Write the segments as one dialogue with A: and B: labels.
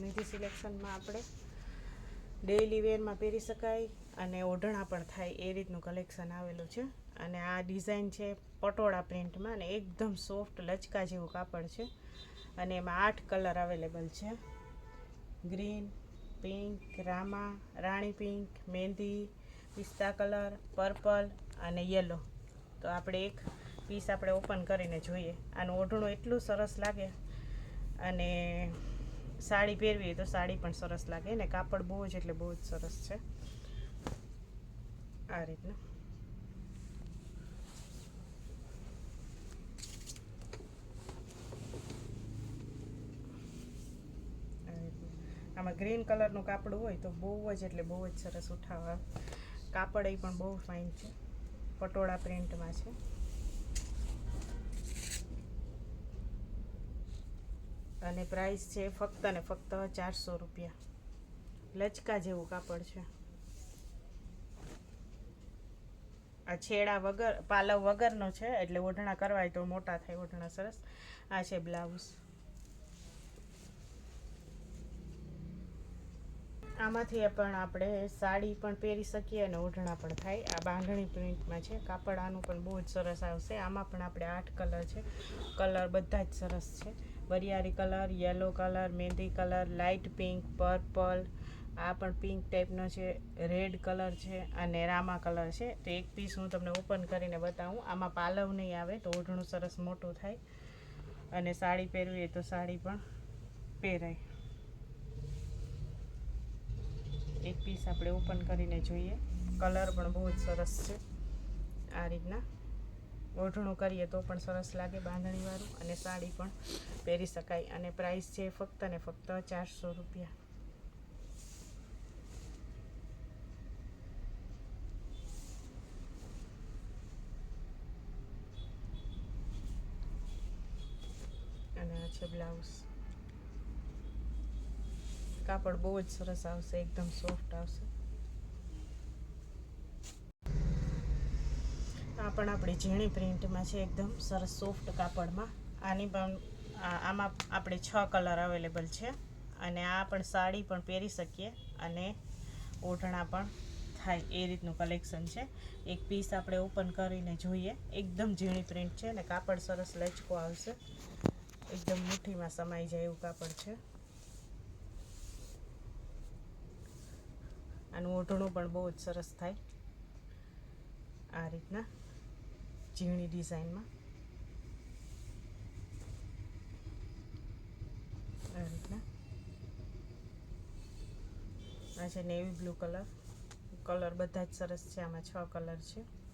A: નિધિ સિલેક્શનમાં આપણે ડેઈલી વેરમાં પહેરી શકાય અને ઓઢણા પણ થાય એ રીતનું કલેક્શન આવેલું છે. અને આ ડિઝાઇન છે પટોળા પ્રિન્ટમાં અને એકદમ સોફ્ટ લચકા જેવું કાપડ છે. અને એમાં આઠ કલર અવેલેબલ છે. ગ્રીન પિંક રામા રાણી પિંક મહેંદી પિસ્તા કલર પર્પલ અને યલો તો આપણે એક પીસ આપણે ઓપન કરીને જોઈએ. આનું ઓઢણું એટલું સરસ લાગે અને સાડી પહેરવી હોય તો સાડી પણ સરસ લાગે ને કાપડ બહુ જ એટલે બહુ જ સરસ છે. આ રીતના. આમાં ગ્રીન કલરનું કાપડ હોય તો બહુ જ એટલે બહુ જ સરસ ઉઠાવવા કાપડ એ પણ બહુ ફાઇન છે. પટોળા પ્રિન્ટમાં છે. અને પ્રાઇસ છે ફક્ત ને ફક્ત ચારસો રૂપિયા. લચકા જેવું કાપડ છે. આ છેડા વગર, પાલવ વગરનો છે, એટલે ઓઢણા કરવાય તો મોટા થાય, ઓઢણા સરસ. આ છે બ્લાઉઝ આમાંથી પણ આપણે સાડી પણ પહેરી શકીએ અને ઓઢણા પણ થાય. આ બાંધણી પ્રિન્ટમાં છે. કાપડ આનું પણ બહુ જ સરસ આવશે. આમાં પણ આપણે આઠ કલર છે. કલર બધા જ સરસ છે. વરિયાળી કલર, યલો કલર, મહેંદી કલર લાઇટ પિંક, પર્પલ, આ પણ પિંક ટાઈપનો છે, રેડ કલર છે અને રામા કલર છે. તો એક પીસ હું તમને ઓપન કરીને બતાવું. આમાં પાલવ નહીં આવે તો ઓઢણું સરસ મોટું થાય. અને સાડી પહેરવી તો સાડી પણ પહેરાય. એક પીસ આપણે ઓપન કરીને જોઈએ. કલર પણ બહુ જ સરસ છે. આ રીતના. ઓઢણું કરીએ તો પણ સરસ લાગે બાંધણીવાળું અને સાડી પણ પહેરી શકાય. અને પ્રાઇસ છે ફક્ત ને ફક્ત ચારસો રૂપિયા. અને આ છે બ્લાઉઝ. કાપડ બહુ જ સરસ આવશે, એકદમ સોફ્ટ આવશે આ પણ આપણે ઝીણી પ્રિન્ટમાં છે એકદમ સરસ સોફ્ટ કાપડમાં. આની પણ આમાં આપણે છ કલર અવેલેબલ છે. અને આ પણ સાડી પણ પહેરી શકીએ અને ઓઢણા પણ થાય એ રીતનું કલેક્શન છે. એક પીસ આપણે ઓપન કરીને જોઈએ. એકદમ ઝીણી પ્રિન્ટ છે અને કાપડ સરસ લચકો આવશે. એકદમ મુઠ્ઠીમાં સમાઈ જાય એવું કાપડ છે. આનું ઓઢણું પણ બહુ જ સરસ થાય. આ રીતના. ઝીણી ડિઝાઇનમાં. આ રીતના. આ છે નેવી બ્લુ કલર. કલર બધા જ સરસ છે, આમાં છ કલર છે.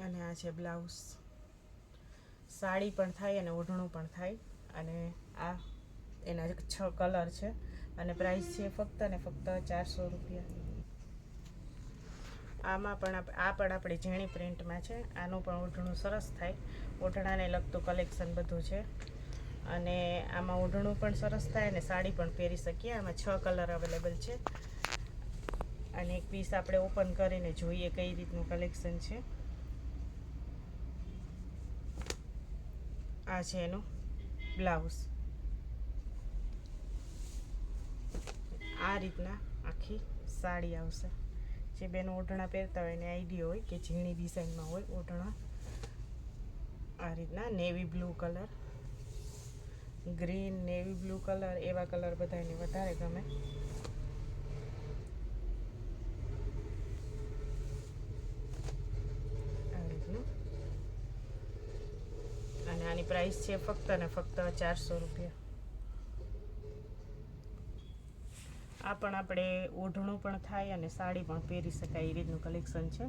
A: અને આ છે બ્લાઉઝ. સાડી પણ થાય અને ઓઢણું પણ થાય. અને આ એના છ કલર છે. અને પ્રાઇસ છે ફક્ત ને ફક્ત ચારસો રૂપિયા. આમાં પણ આ પણ આપણે ઝીણી પ્રિન્ટમાં છે. આનું પણ ઓઢણું સરસ થાય. ઓઢણાને લગતું કલેક્શન બધું છે. અને આમાં ઓઢણું પણ સરસ થાય અને સાડી પણ પહેરી શકીએ. આમાં છ કલર અવેલેબલ છે. અને એક પીસ આપણે ઓપન કરીને જોઈએ કઈ રીતનું કલેક્શન છે. આ છે એનું બ્લાઉઝ આ રીતના આખી સાડી આવશે. જે બેન ઓઢણા પહેરતા હોય એને આઈડિયા હોય કે ઝીણી ડિઝાઇનમાં હોય ઓઢણા. આ રીતના navy blue colour green navy blue colour એવા કલર બધાને વધારે ગમે. અને આની પ્રાઇસ છે ફક્ત ને ફક્ત ચારસો રૂપિયા. આ પણ આપણે ઓઢણું પણ થાય અને સાડી પણ પહેરી શકાય એ રીતનું કલેક્શન છે.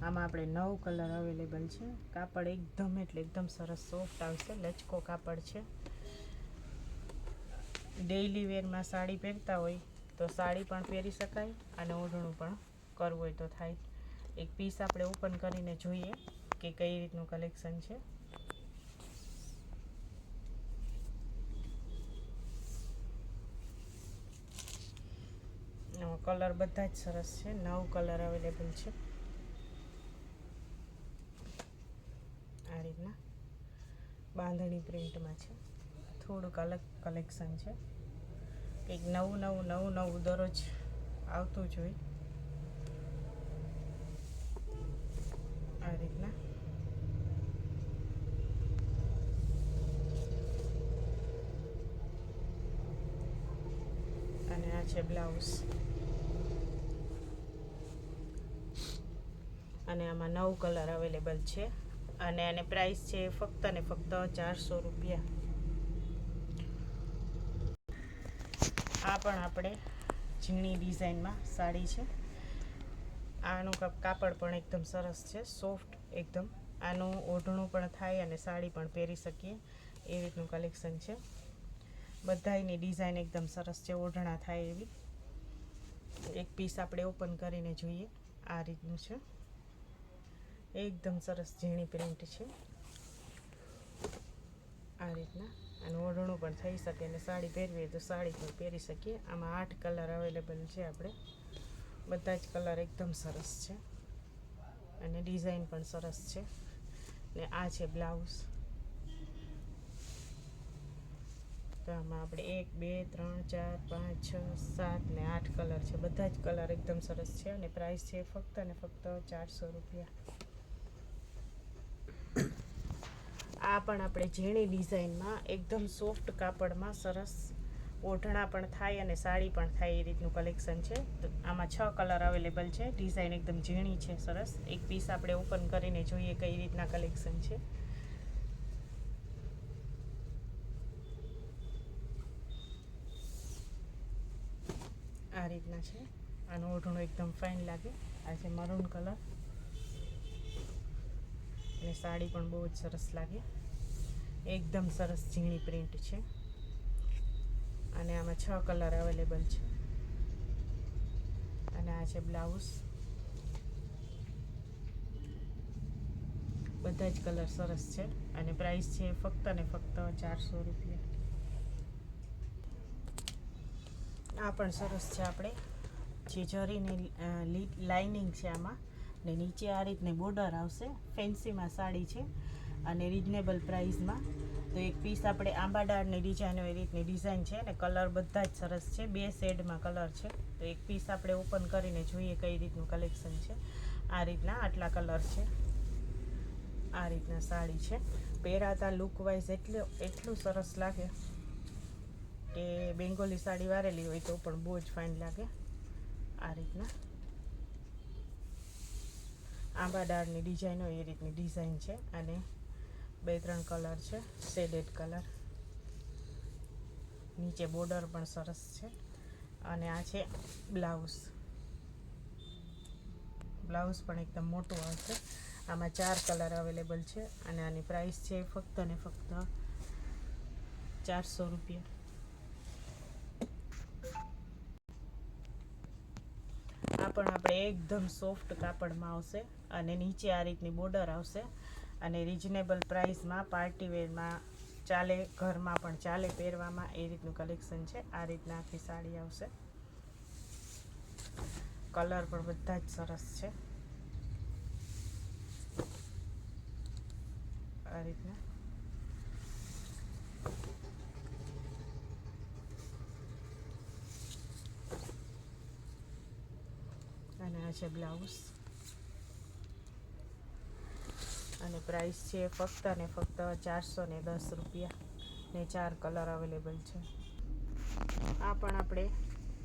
A: આમાં આપણે નવ કલર અવેલેબલ છે. કાપડ એકદમ એટલે એકદમ સરસ સોફ્ટ આવશે. લચકો કાપડ છે. ડેઇલી વેરમાં સાડી પહેરતા હોય તો સાડી પણ પહેરી શકાય અને ઓઢણું પણ કરવું હોય તો થાય. એક પીસ આપણે ઓપન કરીને જોઈએ કે કઈ રીતનું કલેક્શન છે. કલર બધા જ સરસ છે. નવ કલર અવેલેબલ છે. આ રીતના બાંધણી પ્રિન્ટમાં છે. થોડુંક અલગ કલેક્શન છે. કંઈક નવું નવું નવું નવું દરરોજ આવતું જ હોય. આ રીતના. અને આ છે બ્લાઉઝ. અને આમાં નવ કલર અવેલેબલ છે. અને એને પ્રાઇસ છે ફક્ત ને ફક્ત ચારસો રૂપિયા. આ પણ આપણે ઝીણી ડિઝાઇનમાં સાડી છે. આનું કાપડ પણ એકદમ સરસ છે, સોફ્ટ એકદમ. આનું ઓઢણું પણ થાય અને સાડી પણ પહેરી શકીએ. એ રીતનું કલેક્શન છે. બધાયની ડિઝાઇન એકદમ સરસ છે, ઓઢણા થાય એવી. એક પીસ આપણે ઓપન કરીને જોઈએ. આ રીતનું છે. એકદમ સરસ ઝીણી પ્રિન્ટ છે. આ રીતના. અને ઓઢણું પણ થઈ શકે અને સાડી પહેરવી તો સાડી પણ પહેરી શકીએ. આમાં આઠ કલર અવેલેબલ છે આપણે. બધા જ કલર એકદમ સરસ છે. અને ડિઝાઇન પણ સરસ છે. ને આ છે બ્લાઉઝ. તો આમાં આપણે એક, બે, ત્રણ, ચાર, પાંચ, છ, સાત ને આઠ કલર છે. બધા જ કલર એકદમ સરસ છે અને પ્રાઇસ છે ફક્ત અને ફક્ત ચારસો રૂપિયા. આ પણ આપણે ઝીણી ડિઝાઇનમાં એકદમ સોફ્ટ કાપડમાં સરસ ઓઢણા પણ થાય અને સાડી પણ થાય એ રીતનું કલેક્શન છે. તો આમાં છ કલર અવેલેબલ છે. ડિઝાઇન એકદમ ઝીણી છે, સરસ. એક પીસ આપણે ઓપન કરીને જોઈએ કઈ રીતના કલેક્શન છે. આ રીતના છે. આનું ઓઢણું એકદમ ફાઇન લાગે. આ છે મરૂન કલર. અને સાડી પણ બહુ જ સરસ લાગે. એકદમ સરસ ઝીણી પ્રિન્ટ છે. અને આમાં છ કલર અવેલેબલ છે. અને આ છે બ્લાઉઝ. બધા જ કલર સરસ છે. અને પ્રાઇસ છે ફક્ત ને ફક્ત ચારસો રૂપિયા. આ પણ સરસ છે આપણે. જે જરીની લાઇનિંગ છે આમાં. ને નીચે આ રીતની બોર્ડર આવશે. ફેન્સીમાં સાડી છે અને રિઝનેબલ પ્રાઇસમાં તો એક પીસ આપણે આંબાડાળની ડિઝાઇન એ રીતની ડિઝાઇન છે અને કલર બધા જ સરસ છે. બે શેડમાં કલર છે. તો એક પીસ આપણે ઓપન કરીને જોઈએ કઈ રીતનું કલેક્શન છે. આ રીતના આટલા કલર છે. આ રીતના સાડી છે. પહેરાતા લુક વાઇઝ એટલે, એટલું સરસ લાગે કે બેંગોલી સાડી વારેલી હોય તો પણ બહુ જ ફાઇન લાગે. આ રીતના. આંબા ડાળની ડિઝાઇન એ રીતની ડિઝાઇન છે અને બે ત્રણ કલર છે શેડેડ કલર નીચે બોર્ડર પણ સરસ છે અને આ છે બ્લાઉઝ બ્લાઉઝ પણ એકદમ મોટું આવશે. આમાં ચાર કલર અવેલેબલ છે અને આની પ્રાઇસ છે ફક્ત ને ફક્ત ચારસો રૂપિયા. પણ આપણે એકદમ સોફ્ટ કાપડમાં આવશે અને નીચે આ રીતની બોર્ડર આવશે. અને રિઝનેબલ પ્રાઇસમાં પાર્ટી વેરમાં ચાલે, ઘરમાં પણ ચાલે પહેરવામાં, એ રીતનું કલેક્શન છે. આ રીતના આખી સાડી આવશે. કલર પણ બધા જ સરસ છે. આ રીતના અને આ છે બ્લાઉઝ. અને પ્રાઇસ છે ફક્ત ને ફક્ત ચારસો ને દસ રૂપિયા ને ચાર કલર અવેલેબલ છે. આ પણ આપણે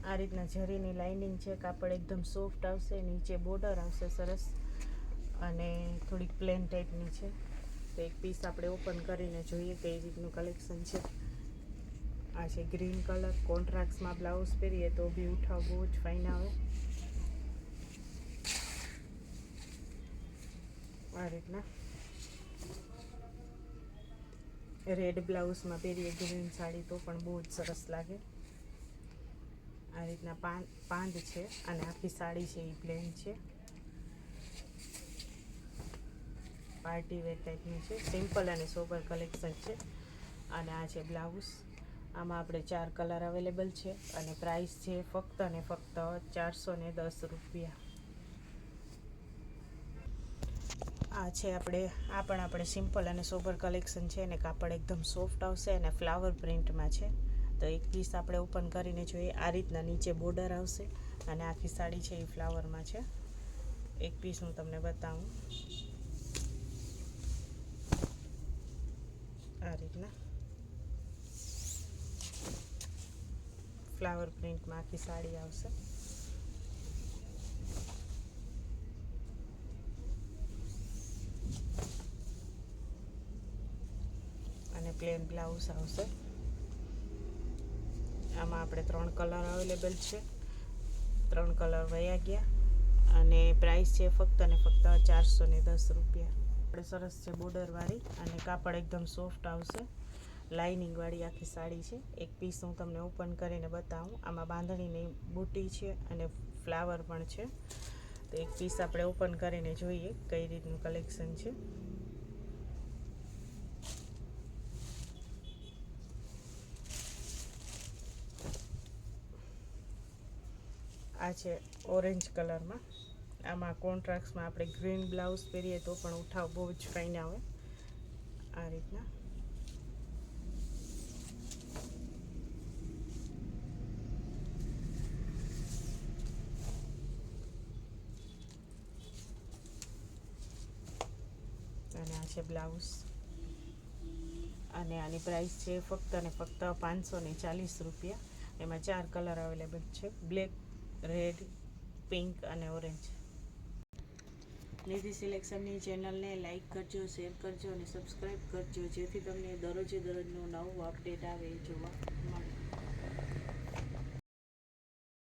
A: આ રીતના ઝરીની લાઇનિંગ છે કાપડ એકદમ સોફ્ટ આવશે, નીચે બોર્ડર આવશે સરસ અને થોડીક પ્લેન ટાઈપની છે. તો એક પીસ આપણે ઓપન કરીને જોઈએ કઈ રીતનું કલેક્શન છે. આ છે ગ્રીન કલર કોન્ટ્રાક્ટ્સમાં બ્લાઉઝ પહેરીએ તો બી ઉઠાવ બહુ જ ફાઇન આવે. આ રીતના રેડ બ્લાઉઝમાં પહેરીએ ગ્રીન સાડી તો પણ બહુ જ સરસ લાગે. આ રીતના પાન પાંદ છે અને આખી સાડી છે એ પ્લેન છે. પાર્ટી વેર ટાઈપની છે. સિમ્પલ અને સોબર કલેક્શન છે. અને આ છે બ્લાઉઝ આમાં આપણે ચાર કલર અવેલેબલ છે અને પ્રાઇસ છે ફક્ત અને ફક્ત ચારસો ને દસ રૂપિયા. આ છે આપણે, આ પણ આપણે સિમ્પલ અને સોબર કલેક્શન છે અને કાપડ એકદમ સોફ્ટ આવશે અને ફ્લાવર પ્રિન્ટમાં છે. તો એક પીસ આપણે ઓપન કરીને જોઈએ, આ રીતના નીચે બોર્ડર આવશે અને આખી સાડી છે એ ફ્લાવરમાં છે. એક પીસ હું તમને બતાવું. આ રીતના. ફ્લાવર પ્રિન્ટમાં આખી સાડી આવશે અને પ્લેન બ્લાઉઝ આવશે. આમાં આપણે ત્રણ કલર અવેલેબલ છે. ત્રણ કલર વયા ગયા. અને પ્રાઇસ છે ફક્ત ને ફક્ત ચારસો ને દસ રૂપિયા. આપણે સરસ છે બોર્ડરવાળી અને કાપડ એકદમ સોફ્ટ આવશે. લાઇનિંગવાળી આખી સાડી છે. એક પીસ હું તમને ઓપન કરીને બતાવું. આમાં બાંધણીની બુટી છે અને ફ્લાવર પણ છે. તો એક પીસ આપણે ઓપન કરીને જોઈએ કઈ રીતનું કલેક્શન છે. આ છે ઓરેન્જ કલરમાં. આમાં કોન્ટ્રાક્ટમાં આપણે ગ્રીન બ્લાઉઝ પહેરીએ તો પણ ઉઠાવ બહુ જ ફાઇન આવે. આ રીતના. અને આ છે બ્લાઉઝ. અને આની પ્રાઇસ છે ફક્ત અને ફક્ત પાંચસો ને ચાલીસ રૂપિયા. એમાં ચાર કલર અવેલેબલ છે. બ્લેક રેડ પિંક અને ઓરેન્જ નિધિ સિલેક્શનની ચેનલને લાઇક કરજો શેર કરજો અને સબસ્ક્રાઈબ કરજો, જેથી તમને દરરોજે દરરોજનું નવું અપડેટ આવે જોવા મળે.